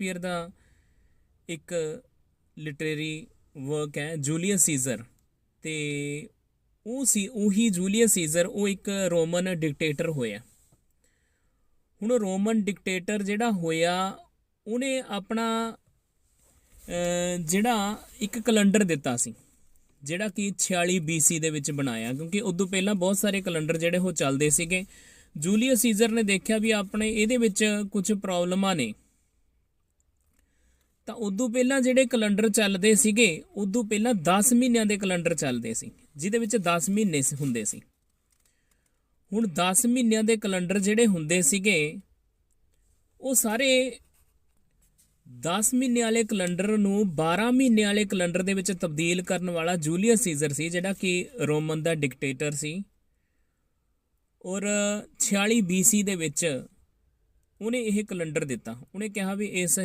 Shakespeare ਦਾ ਇੱਕ literary work ਹੈ ਜੂਲੀਅਸ ਸੀਜ਼ਰ ਤੇ ਉਹ ਸੀ, ਉਹੀ ਜੂਲੀਅਸ ਸੀਜ਼ਰ ਉਹ ਇੱਕ ਰੋਮਨ ਡਿਕਟੇਟਰ ਹੋਇਆ। ਹੁਣ ਰੋਮਨ ਡਿਕਟੇਟਰ ਜਿਹੜਾ ਹੋਇਆ, ਉਹਨੇ ਆਪਣਾ ਜਿਹੜਾ ਇੱਕ ਕੈਲੰਡਰ ਦਿੱਤਾ ਸੀ, ਜਿਹੜਾ ਕਿ 46 BC ਦੇ ਵਿੱਚ ਬਣਾਇਆ, ਕਿਉਂਕਿ ਉਦੋਂ ਪਹਿਲਾਂ ਬਹੁਤ ਸਾਰੇ ਕੈਲੰਡਰ ਜਿਹੜੇ ਉਹ ਚੱਲਦੇ ਸੀਗੇ। ਜੂਲੀਅਸ ਸੀਜ਼ਰ ਨੇ ਦੇਖਿਆ ਵੀ ਆਪਣੇ, ਇਹਦੇ ਵਿੱਚ ਕੁਝ ਪ੍ਰੋਬਲਮਾਂ ਨੇ। ਤਾਂ ਉਦੋਂ ਪਹਿਲਾਂ ਜਿਹੜੇ ਕੈਲੰਡਰ ਚੱਲਦੇ ਸੀਗੇ, ਉਦੋਂ ਪਹਿਲਾਂ 10 ਮਹੀਨਿਆਂ ਦੇ ਕੈਲੰਡਰ ਚੱਲਦੇ ਸੀ, ਜਿਹਦੇ ਵਿੱਚ 10 ਮਹੀਨੇ ਸੀ- ਹੁੰਦੇ ਸੀ। ਹੁਣ 10 ਮਹੀਨਿਆਂ ਦੇ ਕੈਲੰਡਰ ਜਿਹੜੇ ਹੁੰਦੇ ਸੀਗੇ, ਉਹ ਸਾਰੇ 10 ਮਹੀਨੇ ਵਾਲੇ ਕੈਲੰਡਰ ਨੂੰ 12 ਮਹੀਨੇ ਵਾਲੇ ਕੈਲੰਡਰ ਦੇ ਵਿੱਚ ਤਬਦੀਲ ਕਰਨ ਵਾਲਾ ਜੂਲੀਅਸ ਸੀਜ਼ਰ ਸੀ, ਜਿਹੜਾ ਕਿ ਰੋਮਨ ਦਾ ਡਿਕਟੇਟਰ ਸੀ। ਔਰ 46 BC ਦੇ ਵਿੱਚ ਉਹਨੇ ਇਹ ਕੈਲੰਡਰ ਦਿੱਤਾ। ਉਹਨੇ ਕਿਹਾ ਵੀ ਇਸ